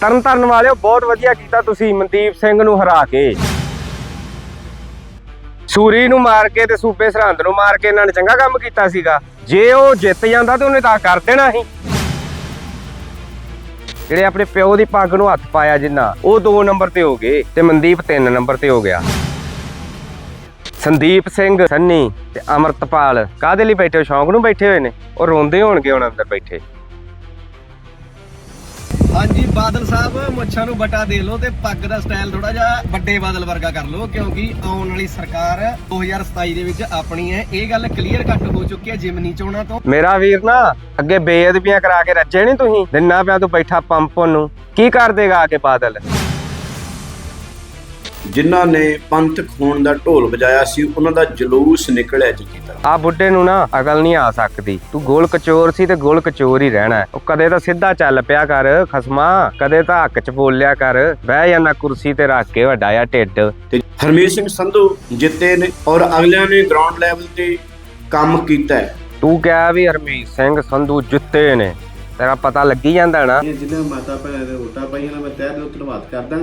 ਤਰਨ ਤਾਰਨ ਵਾਲਿਓ, ਬਹੁਤ ਵਧੀਆ ਕੀਤਾ ਤੁਸੀਂ ਮਨਦੀਪ ਸਿੰਘ ਨੂੰ ਹਰਾ ਕੇ। ਸੂਰੀ ਨੂੰ ਮਾਰ ਕੇ ਤੇ ਸੂਬੇ ਸਰਹੰਦ ਨੂੰ ਮਾਰ ਕੇ ਇਹਨਾਂ ਨੇ ਚੰਗਾ ਕੰਮ ਕੀਤਾ ਸੀਗਾ। ਜੇ ਉਹ ਜਿੱਤ ਜਾਂਦਾ ਤੇ ਉਹਨੇ ਤਾਂ ਕਰ ਦੇਣਾ ਸੀ। ਜਿਹੜੇ ਆਪਣੇ ਪਿਓ ਦੀ ਪੱਗ ਨੂੰ ਹੱਥ ਪਾਇਆ ਜਿੰਨਾ, ਉਹ 2 ਨੰਬਰ ਤੇ ਹੋ ਗਏ ਤੇ ਮਨਦੀਪ 3 ਨੰਬਰ ਤੇ ਹੋ ਗਿਆ। ਸੰਦੀਪ ਸਿੰਘ, ਸੰਨੀ ਤੇ ਅਮਰਤਪਾਲ ਕਾਦੇ ਲਈ ਬੈਠੇ ਹੋ? ਸ਼ੌਂਕ ਨੂੰ ਬੈਠੇ ਹੋਏ ਨੇ। ਉਹ ਰੋਂਦੇ ਹੋਣਗੇ ਹੁਣ ਅੰਦਰ ਬੈਠੇ। ਹਾਂਜੀ, ਬਾਦਲ ਸਾਹਿਬ, ਮੁੱਛਾਂ ਨੂੰ ਬਟਾ ਦੇ ਲਓ ਤੇ ਪੱਗ ਦਾ ਸਟਾਈਲ ਥੋੜਾ ਜਿਹਾ ਵੱਡੇ ਬਾਦਲ ਵਰਗਾ ਕਰ ਲਓ, ਕਿਉਂਕਿ ਆਉਣ ਵਾਲੀ ਸਰਕਾਰ 2027 ਦੇ ਵਿੱਚ ਆਪਣੀ ਹੈ। ਇਹ ਗੱਲ ਕਲੀਅਰ ਕੱਟ ਹੋ ਚੁੱਕੀ ਹੈ ਜਿਮਨੀ ਚੋਣਾਂ ਤੋਂ। ਮੇਰਾ ਵੀਰ ਨਾ, ਅੱਗੇ ਬੇਅਦਬੀਆਂ ਕਰਾ ਕੇ ਰੱਜੇ ਨਹੀਂ ਤੁਸੀਂ। ਦਿਨਾਂ ਪਿਆ ਤੂੰ ਬੈਠਾ ਪੰਪ ਨੂੰ ਕੀ ਕਰ ਦੇਗਾ ਆ ਕੇ ਬਾਦਲ? ਜਿਨ੍ਹਾਂ ਨੇ ਪੰਥ ਖੋਣ ਦਾ ਢੋਲ ਵਜਾਇਆ ਸੀ ਉਹਨਾਂ ਦਾ ਜਲੂਸ ਨਿਕਲਿਆ ਚੰਗੀ ਤਰ੍ਹਾਂ? ਆ ਬੁੱਢੇ ਨੂੰ ਨਾ ਅਕਲ ਨਹੀਂ ਆ ਸਕਦੀ। ਤੂੰ ਗੋਲ ਕਚੋਰ ਸੀ ਤੇ ਗੋਲ ਕਚੋਰ ਹੀ ਰਹਿਣਾ ਹੈ। ਉਹ ਕਦੇ ਤਾਂ ਸਿੱਧਾ ਚੱਲ ਪਿਆ ਕਰ ਖਸਮਾ ਕਦੇ ਤਾਂ ਹੱਕ ਚ ਬੋਲਿਆ ਕਰ। ਬਹਿ ਜਾਣਾ ਕੁਰਸੀ ਤੇ ਰੱਖ ਕੇ ਵੱਡਾ ਆ ਢਿੱਡ। ਤੇ ਹਰਮੀਤ ਸਿੰਘ ਸੰਧੂ ਜਿੱਤੇ ਨੇ ਔਰ ਅਗਲਿਆਂ ਨੇ ਗਰਾਊਂਡ ਲੈਵਲ ਤੇ ਕੰਮ ਕੀਤਾ ਹੈ। ਤੂੰ ਕਿਹਾ ਵੀ ਹਰਮੀਤ ਸਿੰਘ ਸੰਧੂ ਜੁੱਤੇ ਨੇ। ਤੇਰਾ ਪਤਾ ਲੱਗੀ ਜਾਂਦਾ ਨਾ। ਇਹ ਮਾਤਾ ਭੈਣਾਂ ਦੇ ਵੋਟਾਂ ਪਾਈਆਂ ਨੇ ਮੈਂ ਤਹਿ ਦਿਲੋਂ ਧੰਨਵਾਦ ਕਰਦਾ।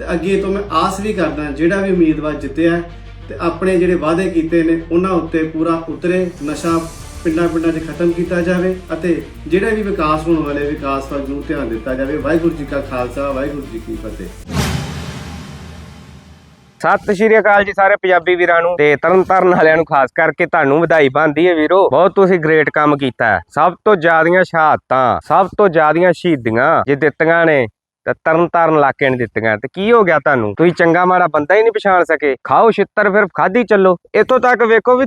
ਤੇ ਅੱਗੇ ਤੋਂ ਮੈਂ ਆਸ ਵੀ ਕਰਦਾ, ਜਿਹੜਾ ਵੀ ਉਮੀਦਵਾਰ ਜਿੱਤਿਆ ਤੇ ਆਪਣੇ ਜਿਹੜੇ ਵਾਅਦੇ ਕੀਤੇ ਨੇ, ਉਹਨਾਂ ਉੱਤੇ ਪੂਰਾ ਉਤਰੇ, ਨਸ਼ਾ ਪਿੰਡਾਂ ਪਿੰਡਾਂ 'ਚ ਖਤਮ ਕੀਤਾ ਜਾਵੇ ਅਤੇ ਜਿਹੜੇ ਵੀ ਵਿਕਾਸ ਹੋਣ ਵਾਲੇ ਵਿਕਾਸ ਵੱਲ ਨੂੰ ਧਿਆਨ ਦਿੱਤਾ ਜਾਵੇ। ਵਾਹਿਗੁਰੂ ਜੀ ਕਾ ਖਾਲਸਾ, ਵਾਹਿਗੁਰੂ ਜੀ ਕੀ ਫਤਿਹ। ਸਤਿ ਸ਼੍ਰੀ ਅਕਾਲ ਜੀ ਸਾਰੇ ਪੰਜਾਬੀ ਵੀਰਾਂ ਨੂੰ ਤੇ ਤਰਨ ਵਾਲਿਆਂ ਨੂੰ, ਖਾਸ ਕਰਕੇ ਤੁਹਾਨੂੰ ਵਧਾਈ ਬੰਦੀ ਹੈ ਵੀਰੋ। ਬਹੁਤ ਤੁਸੀਂ ਗ੍ਰੇਟ ਕੰਮ ਕੀਤਾ ਸਭ ਤੋਂ ਜ਼ਿਆਦੀਆਂ ਸ਼ਹਾਦਤਾਂ, ਸਭ ਤੋਂ ਜ਼ਿਆਦੀਆਂ ਸ਼ਹੀਦੀਆਂ ਜੇ ਦਿੱਤੀਆਂ ਨੇ ਤੇ ਤਰਨ ਤਾਰਨ ਇਲਾਕੇ ਨੇ ਦਿੱਤੀਆਂ ਤੇ ਕੀ ਹੋ ਗਿਆ ਤੁਹਾਨੂੰ? ਤੁਸੀਂ ਚੰਗਾ ਮਾੜਾ ਬੰਦਾ ਹੀ ਨਹੀਂ ਪਛਾਣ ਸਕੇ। ਖਾਓ ਛਿੱਤਰ ਫਿਰ ਖਾਦੀ ਚੱਲੋ। ਇਤੋਂ ਤੱਕ ਵੇਖੋ ਵੀ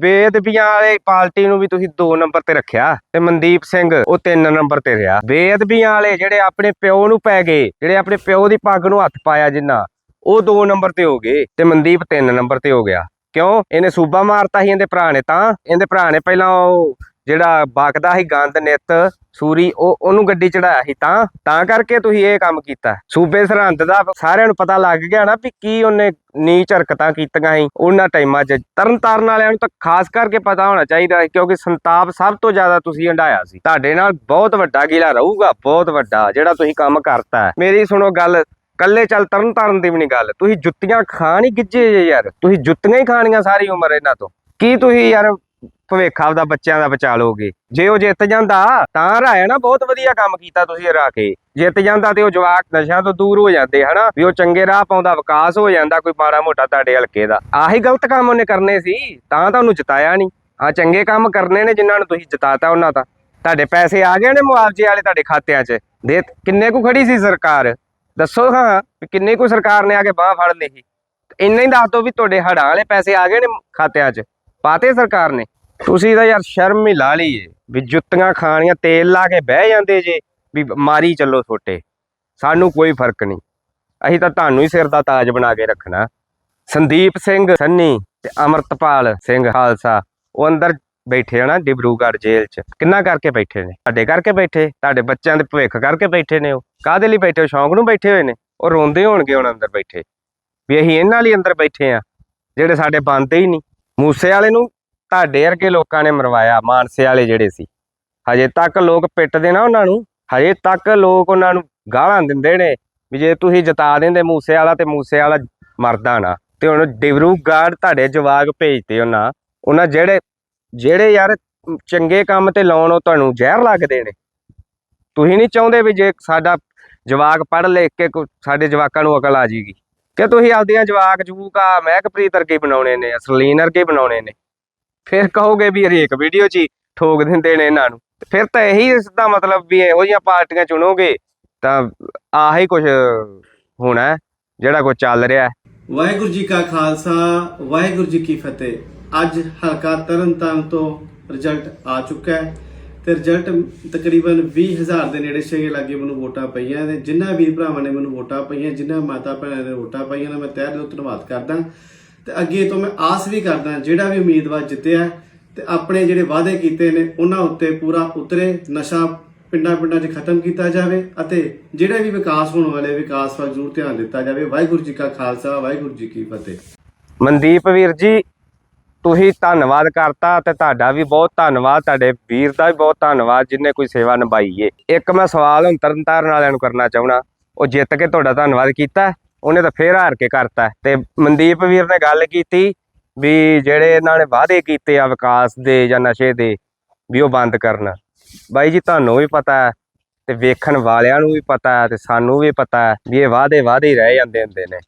ਬੇਅਦਬੀਆਂ ਵਾਲੇ ਪਾਰਟੀ ਨੂੰ ਵੀ ਤੁਸੀਂ 2 ਨੰਬਰ ਤੇ ਰੱਖਿਆ ਤੇ ਮਨਦੀਪ ਸਿੰਘ ਉਹ 3 ਨੰਬਰ ਤੇ ਰਿਹਾ। ਬੇਅਦਬੀਆਂ ਵਾਲੇ ਜਿਹੜੇ ਆਪਣੇ ਪਿਓ ਨੂੰ ਪੈ ਗਏ, ਜਿਹੜੇ ਆਪਣੇ ਪਿਓ ਦੀ ਪੱਗ ਨੂੰ ਹੱਥ ਪਾਇਆ ਜਿੰਨਾ, ਉਹ 2 ਨੰਬਰ ਤੇ ਹੋ ਗਏ ਤੇ ਮਨਦੀਪ 3 ਨੰਬਰ ਤੇ ਹੋ ਗਿਆ। ਕਿਉਂ? ਇਹਨੇ ਸੂਬਾ ਮਾਰਤਾ ਸੀ ਇਹਦੇ ਭਰਾ ਨੇ ਤਾਂ। ਇਹਦੇ ਭਰਾ ਨੇ ਪਹਿਲਾਂ ਉਹ ਜਿਹੜਾ ਬਾਕਦਾ ਸੀ ਗੰਦ, ਨਿੱਤ, ਸੂਰੀ, ਉਹ ਉਹਨੂੰ ਗੱਡੀ ਚੜਾਇਆ ਸੀ। ਤਾਂ ਤਾਂ ਕਰਕੇ ਤੁਸੀਂ ਇਹ ਕੰਮ ਕੀਤਾ। ਸੂਬੇ ਸਰਹੰਦ ਦਾ ਸਾਰਿਆਂ ਨੂੰ ਪਤਾ ਲੱਗ ਗਿਆ ਨਾ ਵੀ ਕੀ ਉਹਨੇ ਨੀਚ ਹਰਕਤਾਂ ਕੀਤੀਆਂ ਸੀ ਉਹਨਾਂ ਟਾਈਮਾਂ 'ਚ। ਤਰਨ ਤਾਰਨ ਵਾਲਿਆਂ ਨੂੰ ਤਾਂ ਖਾਸ ਕਰਕੇ ਪਤਾ ਹੋਣਾ ਚਾਹੀਦਾ ਕਿਉਂਕਿ ਸੰਤਾਪ ਸਭ ਤੋਂ ਜ਼ਿਆਦਾ ਤੁਸੀਂ ਹੰਡਾਇਆ ਸੀ। ਤੁਹਾਡੇ ਨਾਲ ਬਹੁਤ ਵੱਡਾ ਗਿਲਾ ਰਹੂਗਾ, ਬਹੁਤ ਵੱਡਾ, ਜਿਹੜਾ ਤੁਸੀਂ ਕੰਮ ਕਰਤਾ ਮੇਰੀ ਸੁਣੋ ਗੱਲ ਕੱਲੇ ਚੱਲ ਤਰਨ ਤਾਰਨ ਦੀ ਵੀ ਨਹੀਂ ਗੱਲ। ਤੁਸੀਂ ਜੁੱਤੀਆਂ ਖਾਣ ਹੀ ਗਿੱਜੇ ਯਾਰ। ਤੁਸੀਂ ਜੁੱਤੀਆਂ ਹੀ ਖਾਣੀਆਂ ਸਾਰੀ ਉਮਰ ਇਹਨਾਂ ਤੋਂ। ਕੀ ਤੁਸੀਂ ਯਾਰ ਭਵਿੱਖ ਆਪਦਾ ਬੱਚਿਆਂ ਦਾ ਬਚਾ ਲੋਗੇ ਜੇ ਉਹ ਜਿੱਤ ਜਾਂਦਾ, ਤਾਂ ਰਾਇਆ ਨਾ ਬਹੁਤ ਵਧੀਆ ਕੰਮ ਕੀਤਾ ਤੁਸੀਂ ਹਰਾ ਕੇ ਜਿੱਤ ਜਾਂਦਾ ਤੇ ਉਹ ਜਵਾਕ ਨਸ਼ਿਆਂ ਤੋਂ ਦੂਰ ਹੋ ਜਾਂਦੇ, ਹਨਾ? ਵੀ ਉਹ ਚੰਗੇ ਰਾਹ ਪਾਉਂਦਾ, ਵਿਕਾਸ ਹੋ ਜਾਂਦਾ ਕੋਈ ਮਾੜਾ ਮੋਟਾ ਤੁਹਾਡੇ ਹਲਕੇ ਦਾ। ਆਹੀ ਗਲਤ ਕੰਮ ਉਹਨੇ ਕਰਨੇ ਸੀ, ਤਾਂ ਤੁਹਾਨੂੰ ਜਿਤਾਇਆ ਨਹੀਂ। ਆ ਚੰਗੇ ਕੰਮ ਕਰਨੇ ਨੇ ਜਿਨ੍ਹਾਂ ਨੂੰ ਤੁਸੀਂ ਜਿਤਾਤਾ ਉਹਨਾਂ ਦਾ। ਤੁਹਾਡੇ ਪੈਸੇ ਆ ਗਏ ਨੇ ਮੁਆਵਜ਼ੇ ਵਾਲੇ ਤੁਹਾਡੇ ਖਾਤਿਆਂ 'ਚ। ਦੇ ਕਿੰਨੇ ਕੁ ਖੜੀ ਸੀ ਸਰਕਾਰ? ਦੱਸੋ ਹਾਂ ਕਿੰਨੇ ਕੁ ਸਰਕਾਰ ਨੇ ਆ ਕੇ ਬਾਹ ਫੜ ਲਈ ਇੰਨਾ ਹੀ ਦੱਸ ਦੋ ਵੀ ਤੁਹਾਡੇ ਹੜਾਂ ਵਾਲੇ ਪੈਸੇ ਆ ਗਏ ਨੇ ਖਾਤਿਆਂ 'ਚ। ਪਾਤੇ ਸਰਕਾਰ ਨੇ? ਤੁਸੀਂ ਤਾਂ ਯਾਰ ਸ਼ਰਮ ਹੀ ਲਾ ਲਈ ਏ ਵੀ ਜੁੱਤੀਆਂ ਖਾਣੀਆਂ, ਤੇਲ ਲਾ ਕੇ ਬਹਿ ਜਾਂਦੇ ਜੇ, ਵੀ ਮਾਰੀ ਚੱਲੋ ਛੋਟੇ। ਸਾਨੂੰ ਕੋਈ ਫ਼ਰਕ ਨਹੀਂ। ਅਸੀਂ ਤਾਂ ਤੁਹਾਨੂੰ ਹੀ ਸਿਰ ਦਾ ਤਾਜ ਬਣਾ ਕੇ ਰੱਖਣਾ। ਸੰਦੀਪ ਸਿੰਘ ਸੰਨੀ ਤੇ ਅਮਰਤਪਾਲ ਸਿੰਘ ਖਾਲਸਾ, ਉਹ ਅੰਦਰ ਬੈਠੇ ਆ ਨਾ ਡਿਬਰੂਗੜ੍ਹ ਜੇਲ੍ਹ 'ਚ। ਕਿੰਨਾ ਕਰਕੇ ਬੈਠੇ ਨੇ? ਤੁਹਾਡੇ ਕਰਕੇ ਬੈਠੇ? ਤੁਹਾਡੇ ਬੱਚਿਆਂ ਦੇ ਭਵਿੱਖ ਕਰਕੇ ਬੈਠੇ ਨੇ ਉਹ? ਕਾਹਦੇ ਲਈ ਬੈਠੇ ਹੋ? ਸ਼ੌਂਕ ਨੂੰ ਬੈਠੇ ਹੋਏ ਨੇ? ਉਹ ਰੋਂਦੇ ਹੋਣਗੇ ਹੁਣ ਅੰਦਰ ਬੈਠੇ। ਵੀ ਅਸੀਂ ਇਹਨਾਂ ਲਈ ਅੰਦਰ ਬੈਠੇ ਆ, ਜਿਹੜੇ ਸਾਡੇ ਬੰਦੇ ਹੀ ਨਹੀਂ। ਮੂਸੇ ਵਾਲੇ ਨੂੰ ਤੁਹਾਡੇ ਵਰਗੇ ਲੋਕਾਂ ਨੇ ਮਰਵਾਇਆ, ਮਾਨਸੇ ਵਾਲੇ ਜਿਹੜੇ ਸੀ। ਹਜੇ ਤੱਕ ਲੋਕ ਪਿੱਟਦੇ ਨਾ ਉਹਨਾਂ ਨੂੰ, ਹਜੇ ਤੱਕ ਲੋਕ ਉਹਨਾਂ ਨੂੰ ਗਾਲਾਂ ਦਿੰਦੇ ਨੇ ਵੀ ਜੇ ਤੁਸੀਂ ਜਿਤਾ ਦਿੰਦੇ ਮੂਸੇ ਵਾਲਾ ਤੇ ਮੂਸੇ ਵਾਲਾ ਮਰਦਾ ਨਾ। ਤੇ ਹੁਣ ਡਿਬਰੂਗੜ੍ਹ ਤੁਹਾਡੇ ਜਵਾਗ ਭੇਜਦੇ ਉਹਨਾਂ ਉਹਨਾਂ ਜਿਹੜੇ ਜਿਹੜੇ ਯਾਰ ਚੰਗੇ ਕੰਮ ਤੇ ਲਾਉਣ ਉਹ ਤੁਹਾਨੂੰ ਜ਼ਹਿਰ ਲੱਗਦੇ ਨੇ। ਤੁਸੀਂ ਨਹੀਂ ਚਾਹੁੰਦੇ ਵੀ ਜੇ ਸਾਡਾ ਜਵਾਕ ਪੜ੍ਹ ਲਿਖ ਕੇ, ਸਾਡੇ ਜਵਾਕਾਂ ਨੂੰ ਅਕਲ ਆ ਜੀਗੀ ਕਿ ਤੁਸੀਂ ਆਪਦੀਆਂ ਜਵਾਕ, ਜੂਕਾ ਮਹਿਕਪ੍ਰੀਤ ਵਰਗੇ ਬਣਾਉਣੇ ਨੇ, ਅਸਲੀਨ ਵਰਗੇ ਬਣਾਉਣੇ ਨੇ। ਫਿਰ ਕਹੋਗੇ ਵੀ ਹਰੇਕ ਵੀਡੀਓ 'ਚ ਹੀ ਠੋਕ ਦਿੰਦੇ ਨੇ ਇਹਨਾਂ ਨੂੰ। ਫਿਰ ਤਾਂ ਇਹੀ ਇਸ ਮਤਲਬ ਵੀ ਇਹੋ ਜਿਹੀਆਂ ਪਾਰਟੀਆਂ ਚੁਣੋਗੇ, ਤਾਂ ਆਹੀ ਕੁਝ ਹੋਣਾ ਜਿਹੜਾ ਕੁਝ ਚੱਲ ਰਿਹਾ ਵਾਹਿਗੁਰੂ ਜੀ ਕਾ ਖਾਲਸਾ, ਵਾਹਿਗੁਰੂ ਜੀ ਕੀ ਫਤਿਹ। ਅੱਜ ਹਲਕਾ ਤਰਨਤਾਰਨ ਤੋਂ ਰਿਜ਼ਲਟ ਆ ਚੁੱਕਾ ਹੈ। ਤੇ ਰਿਜ਼ਲਟ ਤਕਰੀਬਨ 20000 ਦੇ ਨੇੜੇ ਛੇ ਲੱਗੇ ਮੈਨੂੰ ਵੋਟਾਂ ਪਈਆਂ ਨੇ ਜਿਨ੍ਹਾਂ ਵੀਰ ਭਰਾਵਾਂ ਨੇ ਮੈਨੂੰ ਵੋਟਾਂ ਪਈਆਂ ਜਿਨ੍ਹਾਂ ਮਾਤਾ ਭੈਣਾਂ ਨੇ ਵੋਟਾਂ ਪਾਈਆਂ ਨੇ ਮੈਂ ਤਹਿ ਦਿਲੋਂ ਧੰਨਵਾਦ ਕਰਦਾ। ਤੇ ਅੱਗੇ ਤੋਂ ਮੈਂ ਆਸ ਵੀ ਕਰਦਾ, ਜਿਹੜਾ ਵੀ ਉਮੀਦਵਾਰ ਜਿੱਤਿਆ ਤੇ ਆਪਣੇ ਜਿਹੜੇ ਵਾਅਦੇ ਕੀਤੇ ਨੇ, ਉਹਨਾਂ ਉੱਤੇ ਪੂਰਾ ਉਤਰੇ, ਨਸ਼ਾ ਪਿੰਡਾਂ ਪਿੰਡਾਂ 'ਚ ਖਤਮ ਕੀਤਾ ਜਾਵੇ ਅਤੇ ਜਿਹੜੇ ਵੀ ਵਿਕਾਸ ਹੋਣ ਵਾਲੇ, ਵਿਕਾਸ ਵੱਲ ਜ਼ਰੂਰ ਧਿਆਨ ਦਿੱਤਾ ਜਾਵੇ। ਵਾਹਿਗੁਰੂ ਜੀ ਕਾ ਖਾਲਸਾ, ਵਾਹਿਗੁਰੂ ਜੀ ਕੀ ਫਤਿਹ। ਮਨਦੀਪ ਵੀਰ ਜੀ ਤੁਸੀਂ ਧੰਨਵਾਦ ਕਰਤਾ ਤੇ ਤੁਹਾਡਾ ਵੀ ਬਹੁਤ ਧੰਨਵਾਦ, ਤੁਹਾਡੇ ਵੀਰ ਦਾ ਵੀ ਬਹੁਤ ਧੰਨਵਾਦ ਜਿਨੇ ਕੋਈ ਸੇਵਾ ਨਿਭਾਈ ਏ। ਇੱਕ ਮੈਂ ਸਵਾਲ ਹੁਣ ਤਰਨਤਾਰਨ ਵਾਲਿਆਂ ਨੂੰ ਕਰਨਾ ਚਾਹਣਾ ਉਹ ਜਿੱਤ ਕੇ ਤੁਹਾਡਾ ਧੰਨਵਾਦ ਕੀਤਾ, ਉਹਨੇ ਤਾਂ ਫੇਰ ਹਾਰ ਕੇ ਕਰਤਾ। ਤੇ ਮਨਦੀਪ ਵੀਰ ਨੇ ਗੱਲ ਕੀਤੀ ਵੀ ਜਿਹੜੇ ਇਹਨਾਂ ਨੇ ਵਾਅਦੇ ਕੀਤੇ ਆ ਵਿਕਾਸ ਦੇ ਜਾਂ ਨਸ਼ੇ ਦੇ, ਵੀ ਉਹ ਬੰਦ ਕਰਨ। ਬਾਈ ਜੀ, ਤੁਹਾਨੂੰ ਵੀ ਪਤਾ ਹੈ ਤੇ ਵੇਖਣ ਵਾਲਿਆਂ ਨੂੰ ਵੀ ਪਤਾ ਹੈ ਤੇ ਸਾਨੂੰ ਵੀ ਪਤਾ ਹੈ ਵੀ ਇਹ ਵਾਅਦੇ ਵਾਅਦੇ ਹੀ ਰਹਿ ਜਾਂਦੇ ਹੁੰਦੇ ਨੇ।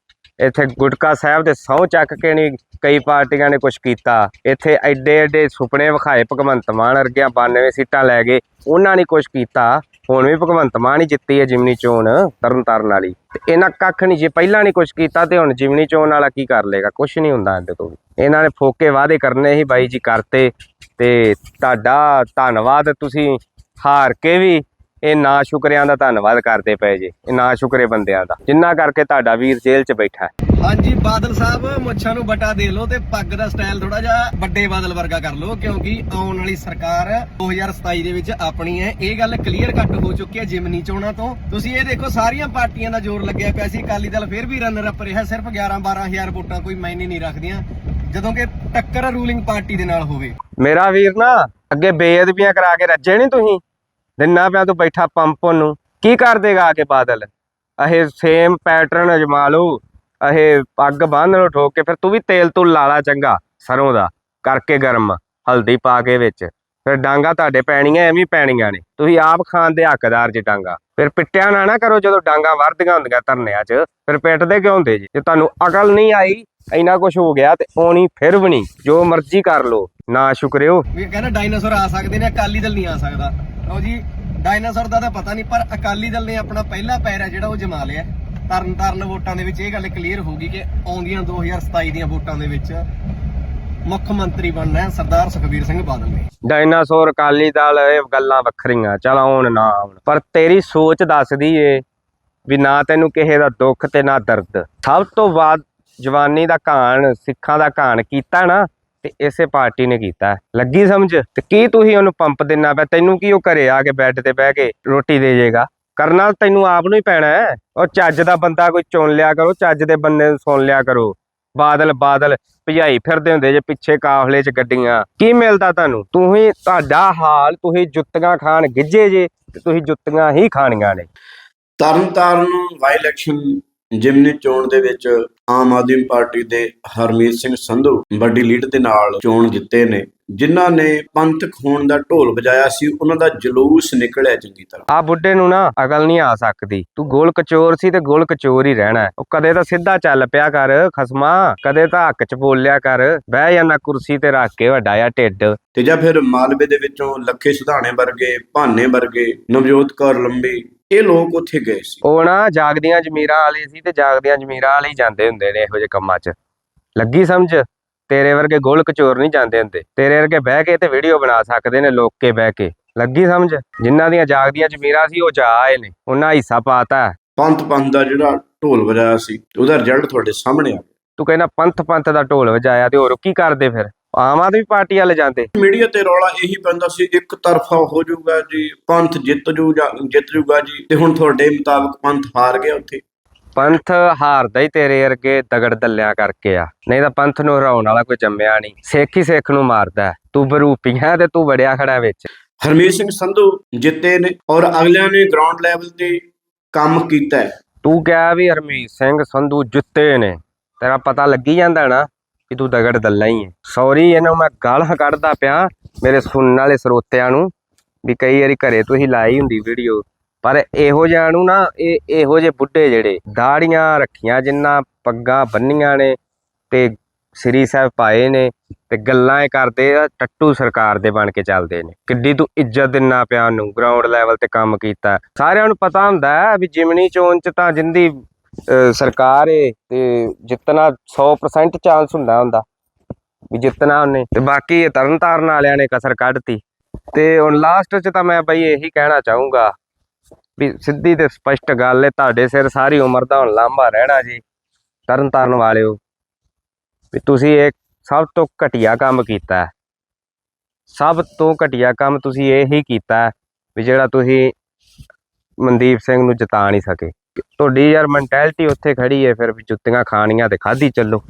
ਇੱਥੇ ਗੁਟਕਾ ਸਾਹਿਬ ਦੇ ਸਹੁੰ ਚੱਕ ਕੇ ਨਹੀਂ ਕਈ ਪਾਰਟੀਆਂ ਨੇ ਕੁਝ ਕੀਤਾ। ਇੱਥੇ ਐਡੇ ਐਡੇ ਸੁਪਨੇ ਵਿਖਾਏ ਭਗਵੰਤ ਮਾਨ ਅਰਗਿਆ 92 ਸੀਟਾਂ ਲੈ ਗਏ। ਉਹਨਾਂ ਨੇ ਕੁਝ ਕੀਤਾ। ਹੁਣ ਵੀ ਭਗਵੰਤ ਮਾਨ ਹੀ ਜਿੱਤੀ ਹੈ ਜਿਮਨੀ ਚੋਣ ਤਰਨ ਤਾਰਨ ਵਾਲੀ। ਤੇ ਇਹਨਾਂ ਕੱਖ ਨਹੀਂ, ਜੇ ਪਹਿਲਾਂ ਨਹੀਂ ਕੁਝ ਕੀਤਾ ਤੇ ਹੁਣ ਜਿਮਨੀ ਚੋਣ ਵਾਲਾ ਕੀ ਕਰ ਲੇਗਾ ਕੁਝ ਨਹੀਂ ਹੁੰਦਾ ਇਹਦੇ ਤੋਂ ਇਹਨਾਂ ਨੇ ਫੋਕੇ ਵਾਅਦੇ ਕਰਨੇ ਹੀ ਬਾਈ ਜੀ ਕਰਤੇ। ਤੇ ਤੁਹਾਡਾ ਧੰਨਵਾਦ, ਤੁਸੀਂ ਹਾਰ ਕੇ ਵੀ ਇਹ ਨਾ ਸ਼ੁਕਰਿਆਂ ਦਾ ਧੰਨਵਾਦ ਕਰਦੇ ਪਏ ਜੇ ਇਹ ਨਾ ਸ਼ੁਕਰੇ ਬੰਦਿਆਂ ਦਾ। ਜਿੰਨਾ ਕਰਕੇ ਤੁਹਾਡਾ ਵੀਰ ਜੇਲ੍ਹ 'ਚ ਬੈਠਾ ਹੈ। ਹਾਂਜੀ ਬਾਦਲ ਸਾਹਿਬ ਮੁੱਛਾਂ ਨੂੰ ਬਟਾ ਦੇ ਲਓ ਤੇ ਪੱਗ ਦਾ ਸਟਾਈਲ ਥੋੜਾ ਜਿਹਾ ਵੱਡੇ ਬਾਦਲ ਵਰਗਾ ਕਰ ਲਓ ਕਿਉਂਕਿ ਆਉਣ ਵਾਲੀ ਸਰਕਾਰ 2027 ਦੇ ਵਿੱਚ ਆਪਣੀ ਹੈ। ਇਹ ਗੱਲ ਕਲੀਅਰ ਕੱਟ ਹੋ ਚੁੱਕੀ ਹੈ ਜਿਮਨੀ ਚੋਣਾਂ ਤੋਂ। ਤੁਸੀਂ ਇਹ ਦੇਖੋ ਸਾਰੀਆਂ ਪਾਰਟੀਆਂ ਦਾ ਜ਼ੋਰ ਲੱਗਿਆ ਪਿਆ ਸੀ। ਅਕਾਲੀ ਦਲ ਫਿਰ ਵੀ ਰਨਰ ਅਪ ਰਿਹਾ ਸਿਰਫ 11 12000 ਵੋਟਾਂ ਕੋਈ ਮਾਇਨੇ ਨਹੀਂ ਰੱਖਦੀਆਂ ਜਦੋਂ ਕਿ ਟੱਕਰ ਰੂਲਿੰਗ ਪਾਰਟੀ ਦੇ ਨਾਲ ਹੋਵੇ। ਮੇਰਾ ਵੀਰ ਨਾ ਅੱਗੇ ਬੇਅਦਬੀਆਂ ਕਰਾ ਕੇ ਰੱਜੇ ਨਹੀਂ ਤੁਸੀਂ? ਦਿਨਾਂ ਪਿਆ ਤੂੰ ਬੈਠਾ ਪੰਪ ਨੂੰ ਕੀ ਕਰ ਦੇਗਾ ਆ ਕੇ ਬਾਦਲ? ਇਹ ਸੇਮ ਪੈਟਰਨ ਅਜਮਾ ਲਓ ਇਹ ਪੱਗ ਬੰਨ ਲਓ, ਠੋਕ ਕੇ, ਫਿਰ ਤੂੰ ਵੀ ਤੇਲ ਤੂੰ ਲਾਲਾ ਚੰਗਾ, ਸਰੋਂ ਦਾ, ਕਰਕੇ ਗਰਮ, ਹਲਦੀ ਪਾ ਕੇ ਵਿੱਚ। ਫਿਰ ਡਾਂਗਾ ਤੁਹਾਡੇ ਪੈਣੀਆਂ, ਐਵੇਂ ਪੈਣੀਆਂ ਨੇ। ਤੁਸੀਂ ਆਪ ਖਾਣ ਦੇ ਹੱਕਦਾਰ ਜੇ ਡਾਂਗਾ। ਫਿਰ ਪਿੱਟਿਆ ਨਾ ਨਾ ਕਰੋ, ਜਦੋਂ ਡਾਂਗਾ ਵਰਦੀਆਂ ਹੁੰਦੀਆਂ ਧਰਨਿਆਂ 'ਚ, ਫਿਰ ਪਿੱਟਦੇ ਕਿਉਂ ਹੁੰਦੇ ਜੀ? ਜੇ ਤੁਹਾਨੂੰ ਅਕਲ ਨਹੀਂ ਆਈ, ਇੰਨਾ ਕੁਝ ਹੋ ਗਿਆ ਤੇ ਆਉਣੀ ਫਿਰ ਵੀ ਨਹੀਂ। ਜੋ ਮਰਜ਼ੀ ਕਰ ਲਓ। ਨਾ ਸ਼ੁਕਰਿਓ। ਵੀ ਕਹਿੰਦਾ ਡਾਇਨਾਸੌਰ ਆ ਸਕਦੇ ਨੇ, ਅਕਾਲੀ ਦਲ ਨਹੀਂ ਆ ਸਕਦਾ। ਲਓ ਜੀ, ਡਾਇਨਾਸੌਰ ਦਾ ਤਾਂ ਪਤਾ ਨਹੀਂ, ਪਰ ਅਕਾਲੀ ਦਲ ਨੇ ਆਪਣਾ ਪਹਿਲਾ ਪੈਰ ਹੈ ਜਿਹੜਾ ਉਹ ਜਮਾ ਲਿਆ। ਤਰਨ ਤਾਰਨ ਵੋਟਾਂ ਦੇ ਵਿੱਚ ਇਹ ਗੱਲ ਕਲੀਅਰ ਹੋ ਗਈ ਕਿ ਆਉਂਦੀਆਂ 2027 ਦੀਆਂ ਵੋਟਾਂ ਦੇ ਵਿੱਚ ਮੁੱਖ ਮੰਤਰੀ ਬਣਨਾ ਹੈ ਸਰਦਾਰ ਸੁਖਬੀਰ ਸਿੰਘ ਬਾਦਲ ਨੇ। ਡਾਇਨਾਸੌਰ ਅਕਾਲੀ ਦਲ, ਇਹ ਗੱਲਾਂ ਵੱਖਰੀਆਂ। ਚਲ ਆਉਣ ਨਾ ਆਉਣ। ਪਰ ਤੇਰੀ ਸੋਚ ਦੱਸਦੀ ਏ ਵੀ ਨਾ ਤੈਨੂੰ ਕਿਸੇ ਦਾ ਦੁੱਖ ਤੇ ਨਾ ਦਰਦ। ਸਭ ਤੋਂ ਬਾਅਦ ਜਵਾਨੀ ਦਾ ਘਾਣ, ਸਿੱਖਾਂ ਦਾ ਘਾਣ ਕੀਤਾ ਨਾ, ਤੇ ਇਸੇ ਪਾਰਟੀ ਨੇ ਕੀਤਾ। ਲੱਗੀ ਸਮਝ? ਤੇ ਕੀ ਤੁਸੀਂ ਉਹਨੂੰ ਪੰਪ ਦੇਣਾ ਪਿਆ? ਤੈਨੂੰ ਕੀ ਉਹ ਘਰੇ ਆ ਕੇ ਬੈੱਡ ਤੇ ਬਹਿ ਕੇ ਰੋਟੀ ਦੇ ਜੇਗਾ? ਕਰਨਾ ਤੈਨੂੰ ਆਪ ਨੂੰ ਹੀ ਪੈਣਾ ਹੈ। ਉਹ ਚੱਜ ਦਾ ਬੰਦਾ ਕੋਈ ਚੁਣ ਲਿਆ ਕਰੋ, ਚੱਜ ਦੇ ਬੰਦੇ ਨੂੰ ਸੁਣ ਲਿਆ ਕਰੋ। ਬਾਦਲ ਬਾਦਲ ਭਜਾਈ ਫਿਰਦੇ ਹੁੰਦੇ ਜੇ ਪਿੱਛੇ ਕਾਫਲੇ 'ਚ ਗੱਡੀਆਂ। ਕੀ ਮਿਲਦਾ ਤੁਹਾਨੂੰ? ਤੁਸੀਂ ਤੁਹਾਡਾ ਹਾਲ, ਤੁਸੀਂ ਜੁੱਤੀਆਂ ਖਾਣ ਗਿੱਜੇ ਜੇ, ਤੇ ਤੁਸੀਂ ਜੁੱਤੀਆਂ ਹੀ ਖਾਣੀਆਂ ਨੇ। ਤਰਨਤਾਰਨ ਬਾਈ ਇਲੈਕਸ਼ਨ ਜਿਮਨੀ ਚੋਣ ਦੇ ਵਿੱਚ ਆਮ ਆਦਮੀ ਪਾਰਟੀ ਦੇ ਹਰਮੀਤ ਸਿੰਘ ਸੰਧੂ ਵੱਡੀ ਲੀਡ ਦੇ ਨਾਲ ਚੋਣ ਜਿੱਤੇ ਨੇ। ਜਿਨ੍ਹਾਂ ਨੇ ਪੰਥਕ ਹੋਣ ਦਾ ਢੋਲ ਵਜਾਇਆ ਸੀ ਉਹਨਾਂ ਦਾ ਜਲੂਸ ਨਿਕਲਿਆ ਚੰਗੀ ਤਰ੍ਹਾਂ। ਆ ਬੁੱਢੇ ਨੂੰ ਨਾ ਅਕਲ ਨਹੀਂ ਆ ਸਕਦੀ। ਤੂੰ ਗੋਲ ਕਚੋਰ ਸੀ ਤੇ ਗੋਲ ਕਚੋਰ ਹੀ ਰਹਿਣਾ। ਉਹ ਕਦੇ ਤਾਂ ਸਿੱਧਾ ਚੱਲ ਪਿਆ ਕਰ ਖਸਮਾ। ਕਦੇ ਤਾਂ ਹੱਕ 'ਚ ਬੋਲਿਆ ਕਰ। ਬਹਿ ਜਾਣਾ ਕੁਰਸੀ ਤੇ ਰੱਖ ਕੇ ਵੱਡਾ ਆ ਢਿੱਡ। ਤੇ ਜਾਂ ਫਿਰ ਮਾਲਵੇ ਦੇ ਵਿੱਚੋਂ ਲੱਖੇ ਸੁਧਾਣੇ ਵਰਗੇ ਭਾਨੇ ਵਰਗੇ ਨਵਜੋਤ ਕੌਰ ਲੰਬੀ ਇਹ ਲੋਕ ਉੱਥੇ ਗਏ ਸੀ। ਉਹ ਨਾ ਜਾਗਦੀਆਂ ਜ਼ਮੀਰਾਂ ਵਾਲੇ ਸੀ ਤੇ ਜਾਗਦੀਆਂ ਜ਼ਮੀਰਾਂ ਵਾਲੇ ਹੀ ਜਾਂਦੇ ਹੁੰਦੇ ਨੇ ਇਹੋ ਜਿਹੇ ਕੰਮਾਂ 'ਚ। ਲੱਗੀ ਸਮਝ? ਤੇਰੇ ਵਰਗੇ ਗੋਲ ਕਚੋਰ ਨਹੀਂ ਜਾਂਦੇ ਹੁੰਦੇ। ਤੇਰੇ ਵਰਗੇ ਬਹਿ ਕੇ ਤੇ ਵੀਡੀਓ ਬਣਾ ਸਕਦੇ ਨੇ ਲੋਕ ਕੇ ਬਹਿ ਕੇ। ਲੱਗੀ ਸਮਝ? ਜਿਨ੍ਹਾਂ ਦੀਆਂ ਜਾਗਦੀਆਂ ਜ਼ਮੀਰਾਂ ਸੀ ਉਹ ਜਾ ਆਏ ਨੇ। ਉਹਨਾਂ ਹਿੱਸਾ ਪਾਤਾ। ਪੰਥ ਪੰਥ ਦਾ ਜਿਹੜਾ ਢੋਲ ਵਜਾਇਆ ਸੀ ਉਹਦਾ ਰਿਜ਼ਲਟ ਤੁਹਾਡੇ ਸਾਹਮਣੇ ਆ ਤੂੰ ਕਹਿੰਦਾ ਪੰਥ ਪੰਥ ਦਾ ਢੋਲ ਵਜਾਇਆ ਤੇ ਹੋਰ ਕੀ ਕਰਦੇ ਫਿਰ? ਆਮ ਆਦਮੀ ਪਾਰਟੀ ਵਾਲੇ ਜਾਂਦੇ। ਮੀਡੀਆ ਤੇ ਰੌਲਾ ਇਹੀ ਪੈਂਦਾ ਸੀ ਇੱਕ ਤਰਫਾ ਹੋ ਜਾਊਗਾ ਜੀ ਪੰਥ ਜਿੱਤ ਜੂ ਜਾਂ ਜਿੱਤ ਜੂਗਾ ਜੀ ਤੇ ਹੁਣ ਤੁਹਾਡੇ ਮੁਤਾਬਕ ਪੰਥ ਹਾਰ ਗਿਆ ਉੱਥੇ। ਪੰਥ ਹਾਰਦਾ ਹੀ ਤੇਰੇ ਵਰਗੇ ਦਗੜ ਦੱਲਿਆਂ ਕਰਕੇ ਆ। ਨਹੀਂ ਤਾਂ ਪੰਥ ਨੂੰ ਹਰਾਉਣ ਵਾਲਾ ਕੋਈ ਜੰਮਿਆ ਨਹੀਂ। ਸਿੱਖ ਹੀ ਸਿੱਖ ਨੂੰ ਮਾਰਦਾ। ਤੂੰ ਬਰੂਪੀਆਂ ਤੇ ਤੂੰ ਵੜਿਆ ਖੜਾ ਵਿੱਚ। ਹਰਮੀਤ ਸਿੰਘ ਸੰਧੂ ਜਿੱਤੇ ਨੇ ਔਰ ਅਗਲਿਆਂ ਨੇ ਗਰਾਊਂਡ ਲੈਵਲ ਤੇ ਕੰਮ ਕੀਤਾ ਤੂੰ ਕਿਹਾ ਵੀ ਹਰਮੀਤ ਸਿੰਘ ਸੰਧੂ ਜੁੱਤੇ ਨੇ। ਤੇਰਾ ਪਤਾ ਲੱਗੀ ਜਾਂਦਾ ਨਾ ਕਿ ਤੂੰ ਦਗੜ ਦੱਲਾ ਹੀ ਹੈ। ਸੌਰੀ ਇਹਨੂੰ ਮੈਂ ਗਾਲਾਂ ਕੱਢਦਾ ਪਿਆ ਮੇਰੇ ਸੁਣਨ ਵਾਲੇ ਸਰੋਤਿਆਂ ਨੂੰ ਵੀ ਕਈ ਵਾਰੀ ਘਰੇ ਤੁਸੀਂ ਲਾਈ ਹੁੰਦੀ ਵੀਡੀਓ ਪਰ ਇਹੋ ਜਿਹਾ ਨੂੰ ਨਾ, ਇਹ ਇਹੋ ਜਿਹੇ ਬੁੱਢੇ ਜਿਹੜੇ ਦਾੜੀਆਂ ਰੱਖੀਆਂ ਜਿੰਨਾ ਪੱਗਾਂ ਬੰਨੀਆਂ ਨੇ ਤੇ ਸ੍ਰੀ ਸਾਹਿਬ ਪਾਏ ਨੇ ਤੇ ਗੱਲਾਂ ਇਹ ਕਰਦੇ ਆ, ਟੱਟੂ ਸਰਕਾਰ ਦੇ ਬਣ ਕੇ ਚੱਲਦੇ ਨੇ। ਕਿੱਡੀ ਤੂੰ ਇੱਜ਼ਤ ਦਿੰਨਾ ਪਿਆ ਨੂੰ ਗਰਾਊਂਡ ਲੈਵਲ ਤੇ ਕੰਮ ਕੀਤਾ। ਸਾਰਿਆਂ ਨੂੰ ਪਤਾ ਹੁੰਦਾ ਹੈ ਵੀ ਜਿਮਨੀ ਚੋਣ ਚ ਤਾਂ ਜਿੰਦੀ ਸਰਕਾਰ ਏ ਤੇ ਜਿੱਤਣਾ 100% ਚਾਂਸ ਹੁੰਦਾ ਹੁੰਦਾ, ਵੀ ਜਿੱਤਣਾ ਉਹਨੇ। ਤੇ ਬਾਕੀ ਇਹ ਤਰਨ ਤਾਰਨ ਵਾਲਿਆਂ ਨੇ ਕਸਰ ਕੱਢਤੀ। ਤੇ ਹੁਣ ਲਾਸਟ ਚ ਤਾਂ ਮੈਂ ਬਈ ਇਹੀ ਕਹਿਣਾ ਚਾਹੂੰਗਾ ਵੀ ਸਿੱਧੀ ਤੇ ਸਪਸ਼ਟ ਗੱਲ ਹੈ ਤੁਹਾਡੇ ਸਿਰ ਸਾਰੀ ਉਮਰ ਦਾ ਹੁਣ ਲਾਂਭਾ ਰਹਿਣਾ ਜੀ ਤਰਨ ਤਾਰਨ ਵਾਲਿਓ। ਵੀ ਤੁਸੀਂ ਇਹ ਸਭ ਤੋਂ ਘਟੀਆ ਕੰਮ ਕੀਤਾ ਸਭ ਤੋਂ ਘਟੀਆ ਕੰਮ ਤੁਸੀਂ ਇਹ ਹੀ ਕੀਤਾ ਵੀ ਜਿਹੜਾ ਤੁਸੀਂ ਮਨਦੀਪ ਸਿੰਘ ਨੂੰ ਜਿਤਾ ਨਹੀਂ ਸਕੇ। ਤੁਹਾਡੀ ਯਾਰ ਮੈਂਟੈਲਿਟੀ ਉੱਥੇ ਖੜੀ ਹੈ ਫਿਰ ਵੀ ਜੁੱਤੀਆਂ ਖਾਣੀਆਂ ਤੇ ਖਾਦੀ ਚੱਲੋ।